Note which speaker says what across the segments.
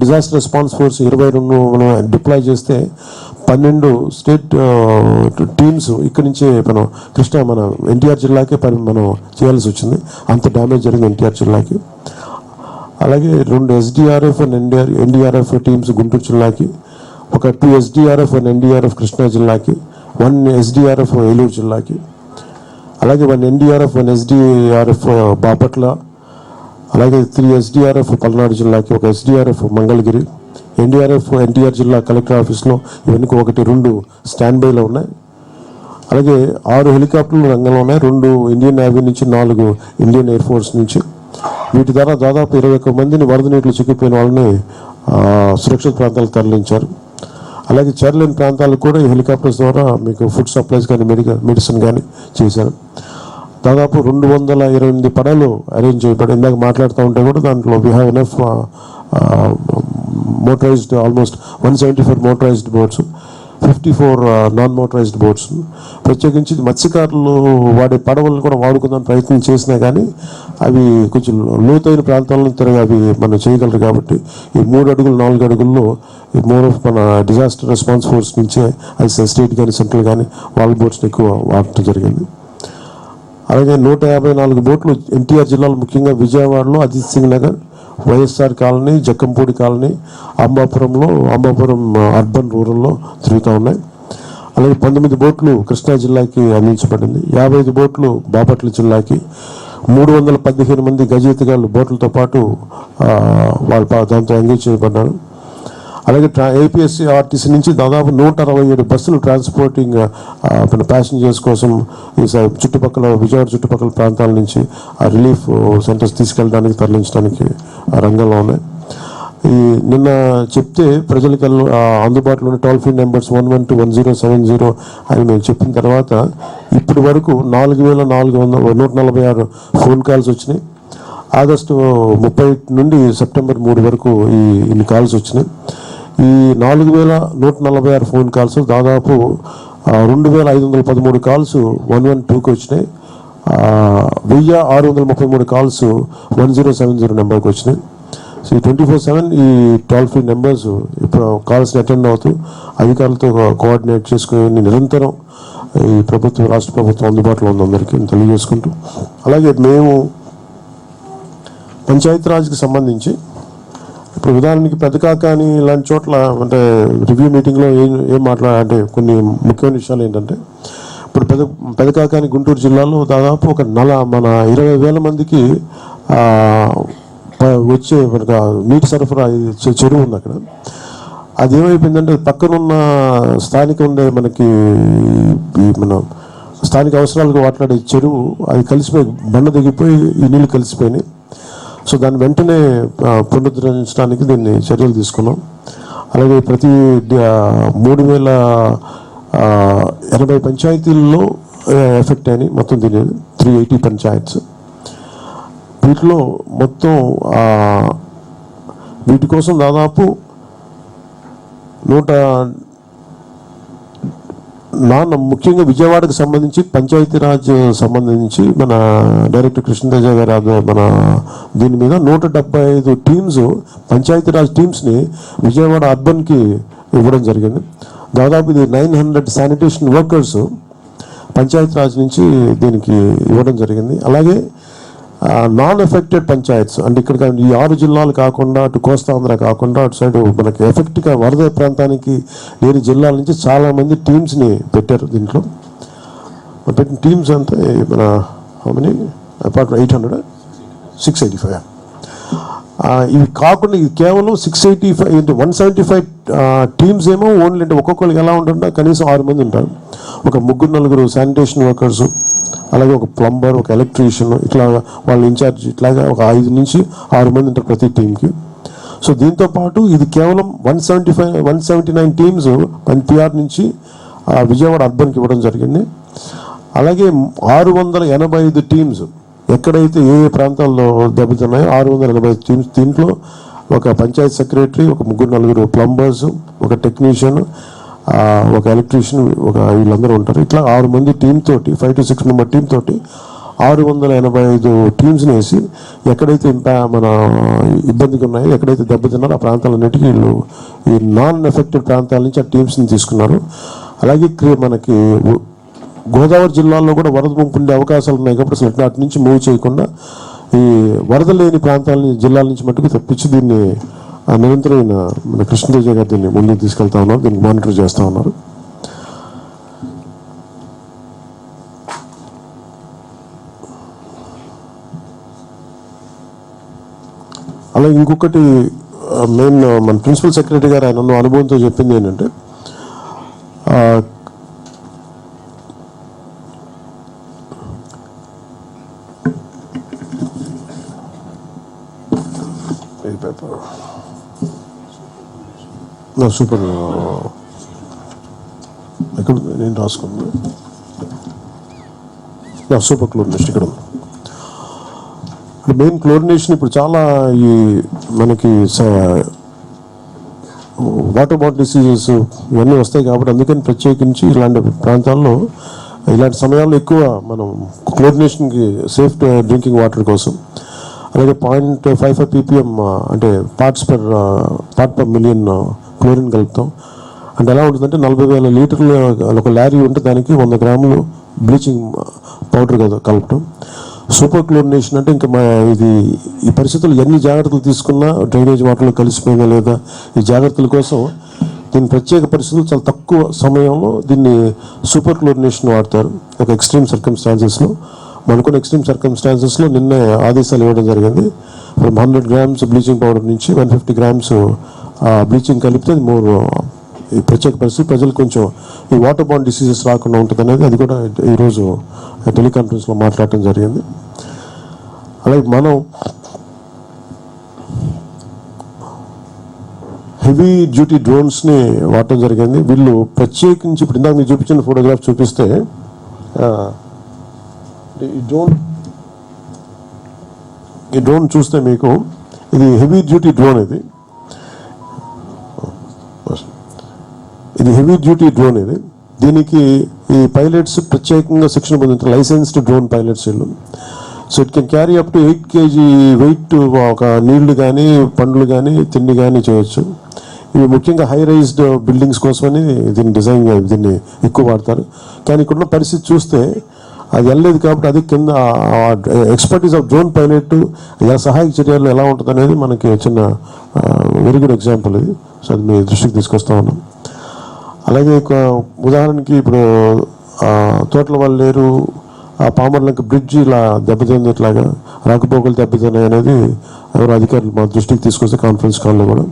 Speaker 1: Disaster response force ఇరవై రెండు మనం డిప్లాయ్ చేస్తే పన్నెండు స్టేట్ టీమ్స్ ఇక్కడి నుంచే మనం కృష్ణా మన ఎన్టీఆర్ జిల్లాకే పని మనం చేయాల్సి వచ్చింది. అంత డ్యామేజ్ జరిగింది ఎన్టీఆర్ జిల్లాకి. అలాగే రెండు SDRF and NDR NDRF teams Guntur జిల్లాకి ఒక two SDRF and NDRF Krishna జిల్లాకి వన్ ఎస్డిఆర్ఎఫ్ ఏలూరు జిల్లాకి అలాగే one NDRF one SDRF Bapatla అలాగే త్రీ ఎస్డిఆర్ఎఫ్ పల్నాడు జిల్లాకి ఒక ఎస్డిఆర్ఎఫ్ మంగళగిరి ఎన్డీఆర్ఎఫ్ ఎన్టీఆర్ జిల్లా కలెక్టర్ ఆఫీస్లో ఇవన్నీ ఒకటి రెండు స్టాండ్ బైలో ఉన్నాయి. అలాగే ఆరు హెలికాప్టర్లు రంగంలో ఉన్నాయి. రెండు ఇండియన్ నేవీ నుంచి నాలుగు ఇండియన్ ఎయిర్ ఫోర్స్ నుంచి. వీటి ద్వారా దాదాపు ఇరవై ఒక్క మందిని వరద నీటిలో చిక్కిపోయిన వాళ్ళని సురక్షిత ప్రాంతాలకు తరలించారు. అలాగే చేరలేని ప్రాంతాలకు కూడా ఈ హెలికాప్టర్స్ ద్వారా మీకు ఫుడ్ సప్లైస్ కానీ మెడికల్ మెడిసిన్ కానీ చేశారు. దాదాపు రెండు వందల ఇరవై ఎనిమిది పడవలు అరేంజ్ చేయబడి ఇందాక మాట్లాడుతూ ఉంటే కూడా దాంట్లో we have enough motorized almost one seventy four motorized boats fifty four non motorized boats ప్రత్యేకించి మత్స్యకారులు వాడే పడవలను కూడా వాడుకుందాం ప్రయత్నం చేసినా కానీ అవి కొంచెం లోతైన ప్రాంతాలను తిరగ అవి మనం చేయగలరు కాబట్టి ఈ మూడు అడుగులు నాలుగు అడుగుల్లో ఈ మోర్ ఆఫ్ మన డిజాస్టర్ రెస్పాన్స్ ఫోర్స్ నుంచే అది స్టేట్ కానీ సెంట్రల్ కానీ వాళ్ళ బోట్స్ని ఎక్కువ వాడటం జరిగింది. అలాగే నూట యాభై నాలుగు బోట్లు ఎన్టీఆర్ జిల్లాలో ముఖ్యంగా విజయవాడలో అజిత్ సింగ్ నగర్ వైఎస్ఆర్ కాలనీ జక్కంపూడి కాలనీ అంబాపురంలో అంబాపురం అర్బన్ రూరల్లో తిరుగుతూ ఉన్నాయి. అలాగే పంతొమ్మిది బోట్లు కృష్ణా జిల్లాకి అందించబడింది. యాభై ఐదు బోట్లు బాపట్ల జిల్లాకి మూడు వందల పదిహేను మంది గజయితగాళ్ళు బోట్లతో పాటు ఆ, వాళ్ళు దాంతో ఎంగేజ్ చేయబడ్డారు. అలాగే ట్రా ఏపీఎస్సీ ఆర్టీసీ నుంచి దాదాపు నూట అరవై ఏడు బస్సులు ట్రాన్స్పోర్టింగ్ ఆ, మన ప్యాసింజర్స్ కోసం ఈ చుట్టుపక్కల విజయవాడ చుట్టుపక్కల ప్రాంతాల నుంచి ఆ రిలీఫ్ సెంటర్స్ తీసుకెళ్ళడానికి తరలించడానికి ఆ రంగంలో ఉన్నాయి. ఈ నిన్న చెప్తే ప్రజలకు అందుబాటులో ఉన్న toll free numbers one one two one zero seven zero అని మేము చెప్పిన తర్వాత ఇప్పటి వరకు నాలుగు వేల నాలుగు వందల నూట నలభై ఆరు ఫోన్ కాల్స్ వచ్చినాయి. ఆగస్టు ముప్పై నుండి సెప్టెంబర్ మూడు వరకు ఈ ఇన్ని కాల్స్ వచ్చినాయి. ఈ నాలుగు వేల నూట నలభై ఆరు ఫోన్ కాల్స్ దాదాపు రెండు వేల ఐదు వందల పదమూడు కాల్స్ వన్ వన్ టూకి వచ్చినాయి. వెయ్యి ఆరు వందల ముప్పై మూడు calls one zero seven zero నెంబర్కి వచ్చినాయి. సో ఈ ట్వంటీ ఫోర్ సెవెన్ ఈ టోల్ ఫ్రీ నెంబర్స్ ఇప్పుడు కాల్స్ని అటెండ్ అవుతూ అధికారులతో కోఆర్డినేట్ చేసుకుని నిరంతరం ఈ ప్రభుత్వం రాష్ట్ర ప్రభుత్వం అందుబాటులో ఉంది అందరికీ తెలియజేసుకుంటూ. అలాగే మేము పంచాయతీరాజ్కి సంబంధించి ఇప్పుడు ఉదాహరణకి పెదకాక అని ఇలాంటి చోట్ల అంటే రివ్యూ మీటింగ్లో ఏం ఏం మాట్లా అంటే కొన్ని ముఖ్యమైన విషయాలు ఏంటంటే ఇప్పుడు పెద పెదకాక అని గుంటూరు జిల్లాలో దాదాపు ఒక నల మన ఇరవై వేల మందికి వచ్చే మనకు నీటి సరఫరా చెరువు ఉంది అక్కడ. అది ఏమైపోయిందంటే పక్కనున్న స్థానిక ఉండే మనకి ఈ మన స్థానిక అవసరాలకు మాట్లాడే చెరువు అది కలిసిపోయి బండ దిగిపోయి ఈ నీళ్ళు కలిసిపోయినాయి. సో దాన్ని వెంటనే పునరుద్ధరించడానికి దీన్ని చర్యలు తీసుకున్నాం. అలాగే ప్రతి మూడు వేల ఎనభై పంచాయతీల్లో ఎఫెక్ట్ అయినాయి మొత్తం దీని త్రీ ఎయిటీ పంచాయత్స్. వీటిలో మొత్తం వీటి కోసం దాదాపు నూట నాన్న ముఖ్యంగా విజయవాడకు సంబంధించి పంచాయతీరాజ్ సంబంధించి మన డైరెక్టర్ కృష్ణతేజ గారు మన దీని మీద నూట డెబ్బై ఐదు టీమ్స్ పంచాయతీరాజ్ టీమ్స్ని విజయవాడ అర్బన్కి ఇవ్వడం జరిగింది. దాదాపు ఇది nine hundred sanitation workers Panchayati Raj నుంచి దీనికి ఇవ్వడం జరిగింది. అలాగే నాన్ ఎఫెక్టెడ్ పంచాయత్స్. అంటే ఇక్కడ ఈ ఆరు జిల్లాలు కాకుండా అటు కోస్తాంధ్ర కాకుండా అటు సైడ్ మనకి ఎఫెక్ట్గా వరద ప్రాంతానికి లేని జిల్లాల నుంచి చాలామంది టీమ్స్ని పెట్టారు దీంట్లో. పెట్టిన టీమ్స్ అంతా మన money apart eight hundred six eighty five ఇవి కాకుండా ఇది కేవలం సిక్స్ ఎయిటీ ఫైవ్ అంటే వన్ సెవెంటీ ఫైవ్ టీమ్స్ ఏమో ఓన్లీ అంటే ఒక్కొక్కరికి ఎలా ఉంటుందో కనీసం ఆరు మంది ఉంటారు. ఒక ముగ్గురు నలుగురు శానిటేషన్ వర్కర్స్ అలాగే ఒక ప్లంబర్ ఒక ఎలక్ట్రీషియన్ ఇట్లా వాళ్ళ ఇన్ఛార్జ్ ఇట్లాగా ఒక ఐదు నుంచి ఆరు మంది ఉంటారు ప్రతి టీంకి. సో దీంతో పాటు ఇది కేవలం one seventy five one seventy nine teams NPR నుంచి ఆ, విజయవాడ అర్బన్కి ఇవ్వడం జరిగింది. అలాగే ఆరు వందల ఎనభై ఐదు టీమ్స్ ఎక్కడైతే ఏ ఏ ప్రాంతాల్లో దెబ్బతున్నాయో ఆరు వందల ఎనభై ఐదు టీమ్స్ దీంట్లో ఒక పంచాయత్ సెక్రటరీ ఒక ముగ్గురు నలుగురు ప్లంబర్స్ ఒక టెక్నీషియన్ ఒక ఎలక్ట్రీషియన్ ఒక వీళ్ళందరూ ఉంటారు. ఇట్లా ఆరు మంది టీం తోటి five to six member team తోటి ఆరు వందల ఎనభై ఐదు టీమ్స్ని వేసి ఎక్కడైతే ఇంపా మన ఇబ్బందిగా ఉన్నాయో ఎక్కడైతే దెబ్బతిన్నారో ఆ ప్రాంతాలన్నిటికీ వీళ్ళు ఈ నాన్ ఎఫెక్టెడ్ ప్రాంతాల నుంచి ఆ టీమ్స్ని తీసుకున్నారు. అలాగే మనకి గోదావరి జిల్లాలో కూడా వరద ముంపు ఉండే అవకాశాలు ఉన్నాయి కాబట్టి అసలు అటు నుంచి మూవ్ చేయకుండా ఈ వరద లేని ప్రాంతాల జిల్లాల నుంచి మట్టుకు తప్పించి దీన్ని నిరంతరం ఆయన మన కృష్ణదేజ గారు దీన్ని ముందుకు తీసుకెళ్తా ఉన్నారు. దీన్ని మానిటర్ చేస్తూ ఉన్నారు. అలాగే ఇంకొకటి మెయిన్ మన ప్రిన్సిపల్ సెక్రటరీ గారు ఆయన ఉన్న అనుభవంతో చెప్పింది ఏంటంటే నా సూపర్ ఎక్కడ నేను రాసుకుంది. నా సూపర్ క్లోరినేషన్ ఇక్కడ ఇప్పుడు మెయిన్ క్లోరినేషన్ ఇప్పుడు చాలా ఈ మనకి వాటర్ బాటిల్ డిసీజెస్ ఇవన్నీ వస్తాయి కాబట్టి అందుకని ప్రత్యేకించి ఇలాంటి ప్రాంతాల్లో ఇలాంటి సమయాల్లో ఎక్కువ మనం క్లోరినేషన్కి సేఫ్ డ్రింకింగ్ వాటర్ కోసం అలాగే పాయింట్ ఫైవ్ ఫైవ్ పీపీఎం అంటే parts per part per million chlorine కలుపుతాం. అంటే ఎలా ఉంటుందంటే నలభై వేల లీటర్లు ఒక లారీ ఉంటే దానికి వంద గ్రాములు బ్లీచింగ్ పౌడర్ కదా కలపటం సూపర్ క్లోరినేషన్ అంటే ఇంకా మా ఇది ఈ పరిస్థితులు ఎన్ని జాగ్రత్తలు తీసుకున్నా డ్రైనేజ్ వాటర్లో కలిసిపోయిందా లేదా ఈ జాగ్రత్తల కోసం దీని ప్రత్యేక పరిస్థితులు చాలా తక్కువ సమయంలో దీన్ని సూపర్ క్లోరినేషన్ వాడతారు. ఒక ఎక్స్ట్రీమ్ సర్కమ్స్టాన్సెస్లో మనకున్న ఎక్స్ట్రీమ్ సర్కమ్స్టాన్సెస్లో నిన్న ఆదేశాలు ఇవ్వడం జరిగింది. From hundred grams bleaching powder నుంచి వన్ ఫిఫ్టీ గ్రామ్స్ బ్లీచింగ్ కలిపితే అది మోర్ ఈ ప్రత్యేక పరిస్థితి ప్రజలు కొంచెం ఈ వాటర్ బాండ్ డిసీజెస్ రాకుండా ఉంటుంది అనేది అది కూడా ఈరోజు టెలికాన్ఫరెన్స్లో మాట్లాడటం జరిగింది. అలాగే మనం హెవీ డ్యూటీ డ్రోన్స్ని వాడటం జరిగింది. వీళ్ళు ప్రత్యేకించి ఇప్పుడు ఇందాక మీరు చూపించిన ఫోటోగ్రాఫ్ చూపిస్తే ఈ డ్రోన్ ఈ డ్రోన్ చూస్తే మీకు ఇది హెవీ డ్యూటీ డ్రోన్ ఇది. ఇది హెవీ డ్యూటీ డ్రోన్ ఇది. దీనికి ఈ పైలట్స్ ప్రత్యేకంగా శిక్షణ పొందిన లైసెన్స్డ్ డ్రోన్ పైలట్స్ వీళ్ళు. So it can carry up to eight kg weight ఒక నీళ్ళు కానీ పండ్లు కానీ తిండి కానీ చేయొచ్చు. ఇవి ముఖ్యంగా హై రైజ్డ్ బిల్డింగ్స్ కోసమని దీన్ని డిజైన్ దీన్ని ఎక్కువ వాడతారు. కానీ ఇక్కడున్న పరిస్థితి చూస్తే అది వెళ్ళలేదు కాబట్టి అది కింద ఎక్స్పర్టీస్ ఆఫ్ జోన్ పైలట్ ఎలా సహాయక చర్యలు ఎలా ఉంటుంది అనేది మనకి చిన్న వెరీ గుడ్ ఎగ్జాంపుల్ ఇది. సో అది మీ దృష్టికి తీసుకొస్తా ఉన్నాం. అలాగే ఒక ఉదాహరణకి ఇప్పుడు తోటల వాళ్ళు లేరు ఆ పామర్లంక బ్రిడ్జ్ ఇలా దెబ్బతింది ఇట్లాగా రాకపోకలు దెబ్బతిన్నాయి అనేది ఎవరు అధికారులు మా దృష్టికి తీసుకొస్తే కాన్ఫరెన్స్ కాల్లో కూడా.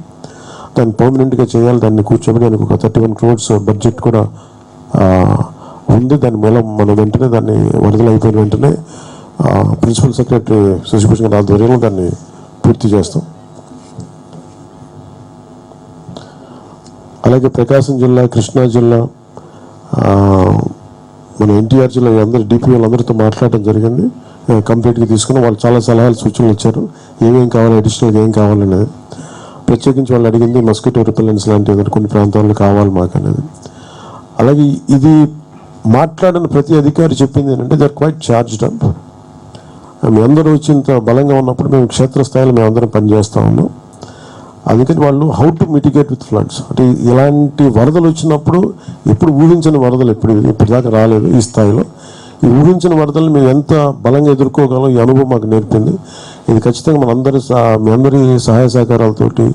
Speaker 1: దాన్ని పర్మనెంట్గా చేయాలి దాన్ని కూర్చోబెట్టి దానికి ఒక థర్టీ వన్ క్రోడ్స్ బడ్జెట్ కూడా ఉంది. దాని మూలం మన వెంటనే దాన్ని విడుదల అయిపోయిన వెంటనే ప్రిన్సిపల్ సెక్రటరీ శశిభూషణ్ గారి ఆధ్వర్యంలో దాన్ని పూర్తి చేస్తాం. అలాగే ప్రకాశం జిల్లా కృష్ణా జిల్లా మన ఎన్టీఆర్ జిల్లా అందరు డిపిఓలు అందరితో మాట్లాడటం జరిగింది. కంప్లీట్గా తీసుకుని వాళ్ళు చాలా సలహాలు సూచనలు ఇచ్చారు. ఏమేం కావాలి అడిషనల్గా ఏం కావాలనేది ప్రత్యేకించి వాళ్ళు అడిగింది మస్కిటో రిపెలెన్స్ లాంటి కొన్ని ప్రాంతాల్లో కావాలి మాకు అనేది. అలాగే ఇది మాట్లాడిన ప్రతి అధికారి చెప్పింది ఏంటంటే they are quite charged up మేము అందరూ వచ్చింత బలంగా ఉన్నప్పుడు మేము క్షేత్రస్థాయిలో మేము అందరం పనిచేస్తా ఉన్నాం. అందుకని వాళ్ళు how to mitigate with floods అంటే ఇలాంటి వరదలు వచ్చినప్పుడు ఎప్పుడు ఊహించిన వరదలు ఎప్పుడు ఇప్పటిదాకా రాలేదు ఈ స్థాయిలో. ఈ ఊహించిన వరదలు మేము ఎంత బలంగా ఎదుర్కోగలం ఈ అనుభవం మాకు నేర్పింది. ఇది ఖచ్చితంగా మనందరి సహ- మీ అందరి సహాయ సహకారాలతోటి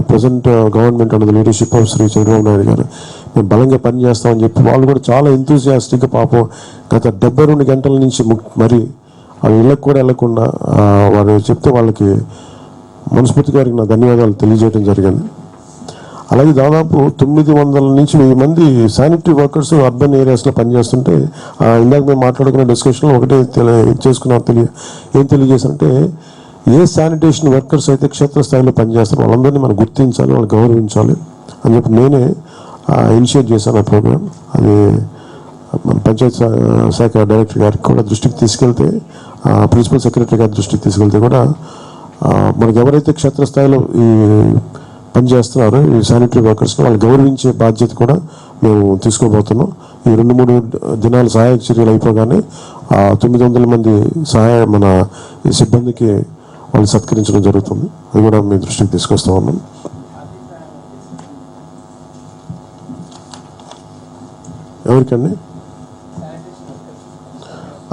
Speaker 1: present government and leadership of Shri Chandrababu Naidu గారు మేము బలంగా పనిచేస్తామని చెప్పి వాళ్ళు కూడా చాలా ఎంతూజియాస్టిక్గా పాపం గత డెబ్బై రెండు గంటల నుంచి మరి వాళ్ళ ఇళ్ళకి కూడా వెళ్ళకుండా వారు చెప్తే వాళ్ళకి మనస్ఫూర్తి గారికి నా ధన్యవాదాలు తెలియజేయడం జరిగింది. అలాగే దాదాపు తొమ్మిది వందల నుంచి వెయ్యి మంది శానిటరీ వర్కర్స్ అర్బన్ ఏరియాస్లో పనిచేస్తుంటే ఇందాక మేము మాట్లాడుకున్న డిస్కషన్లో ఒకటే తెలియ చేసుకున్నాం తెలియ ఏం తెలియజేశారంటే ఏ శానిటేషన్ వర్కర్స్ అయితే క్షేత్రస్థాయిలో పనిచేస్తారో వాళ్ళందరినీ మనం గుర్తించాలి వాళ్ళు గౌరవించాలి అని చెప్పి నేనే ఇనిషియేట్ చేశాను ఆ ప్రోగ్రామ్ అది పంచాయత్ శాఖ డైరెక్టర్ గారికి కూడా దృష్టికి తీసుకెళ్తే ప్రిన్సిపల్ సెక్రటరీ గారి దృష్టికి తీసుకెళ్తే కూడా మనకు మనకి ఎవరైతే క్షేత్రస్థాయిలో ఈ పనిచేస్తున్నారో ఈ శానిటరీ వర్కర్స్ వాళ్ళు గౌరవించే బాధ్యత కూడా మేము తీసుకోబోతున్నాం. ఈ రెండు మూడు దినాలు సహాయక చర్యలు అయిపోగానే తొమ్మిది వందల మంది సహాయ మన సిబ్బందికి వాళ్ళు సత్కరించడం జరుగుతుంది. అది కూడా మీ దృష్టికి తీసుకొస్తా ఉన్నాం. ఎవరికండి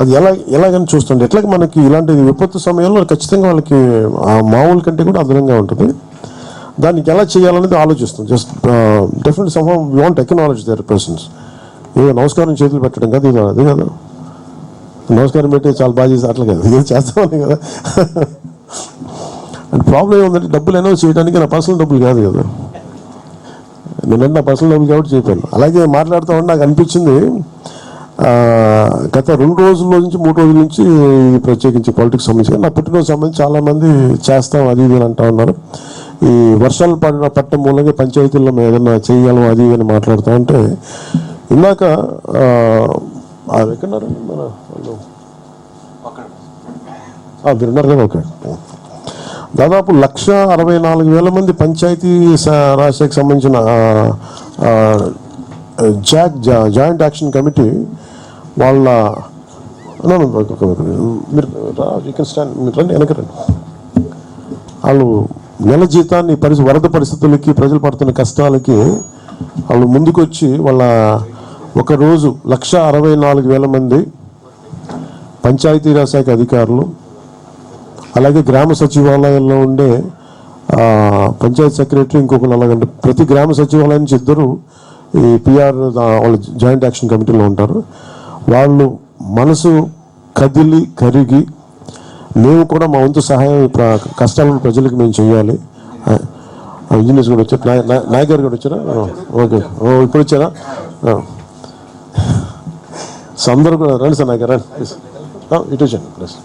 Speaker 1: అది ఎలా ఎలాగని చూస్తుండే ఎట్లాగ మనకి ఇలాంటి విపత్తు సమయంలో ఖచ్చితంగా వాళ్ళకి మామూలు కంటే కూడా అదనంగా ఉంటుంది. దానికి ఎలా చేయాలనేది ఆలోచిస్తుంది just definite some we want technology there persons ఏదో నమస్కారం చేతులు పెట్టడం కాదు ఇది అది కదా. నమస్కారం పెట్టి చాలా బాగా చేసి అట్లా కదా ఇది చేస్తామని కదా. అండ్ ప్రాబ్లం ఏముందంటే డబ్బులు ఎన్నో చేయడానికి నా పర్సనల్ డబ్బులు కాదు కదా. నేను నా పర్సనల్ డబ్బులు కాబట్టి చెప్పాను. అలాగే మాట్లాడుతూ ఉంటే నాకు అనిపించింది గత రెండు రోజుల నుంచి మూడు రోజుల నుంచి ప్రత్యేకించి పాలిటిక్స్ సంబంధించి నా పుట్టినరోజు సంబంధించి చాలా మంది చేస్తాం అది ఇది అని అంటా ఉన్నారు. ఈ వర్షాలు పడిన పట్టడం మూలంగా పంచాయతీల్లో మేము ఏదైనా చేయగలం అది ఇది అని మాట్లాడుతూ ఉంటే ఇందాక ఎక్కడున్నారు? మన వాళ్ళు? ఆ, మీరు ఉన్నారు కదా ఓకే దాదాపు లక్ష అరవై నాలుగు వేల మంది పంచాయతీ స- సంబంధించిన జాక్ జా- జాయింట్ యాక్షన్ కమిటీ వాళ్ళ మీరు స్టాండ్ మీరు రండి వెనక రండి. వాళ్ళు నెల జీతాన్ని పరిస్థి వరద పరిస్థితులకి ప్రజలు పడుతున్న కష్టాలకి వాళ్ళు ముందుకొచ్చి వాళ్ళ ఒక రోజు లక్ష అరవై నాలుగు వేల మంది పంచాయతీరాజ్ శాఖ అధికారులు అలాగే గ్రామ సచివాలయంలో ఉండే పంచాయత్ సెక్రటరీ ఇంకొకరు అలాగంటే ప్రతి గ్రామ సచివాలయం నుంచి ఇద్దరు ఈ పిఆర్ వాళ్ళు జాయింట్ యాక్షన్ కమిటీలో ఉంటారు. వాళ్ళు మనసు కదిలి కరిగి మేము కూడా మా వంతు సహాయం కష్టాలను ప్రజలకు మేము చేయాలి ఇంజనీర్స్ కూడా వచ్చారు. నాయక్ గారు కూడా వచ్చారా? ఓకే. ఓ, ఇప్పుడు వచ్చారా? ఆ. సో అందరూ కూడా రండి సార్ నాయక్ గారు రండి. ఇటు వచ్చాను ప్లస్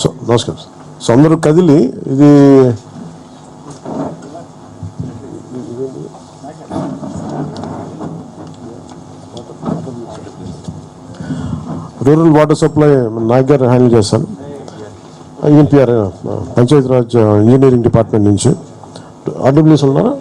Speaker 1: సో నమస్కారం. సో అందరూ కదిలి ఇది రూరల్ వాటర్ సప్లై నాయక్ గారు హ్యాండిల్ చేస్తాను ఎన్పిఆర్ పంచాయతీరాజ్ ఇంజనీరింగ్ డిపార్ట్మెంట్ నుంచి. ఆర్డబ్ల్యూస్ ఉన్నారా?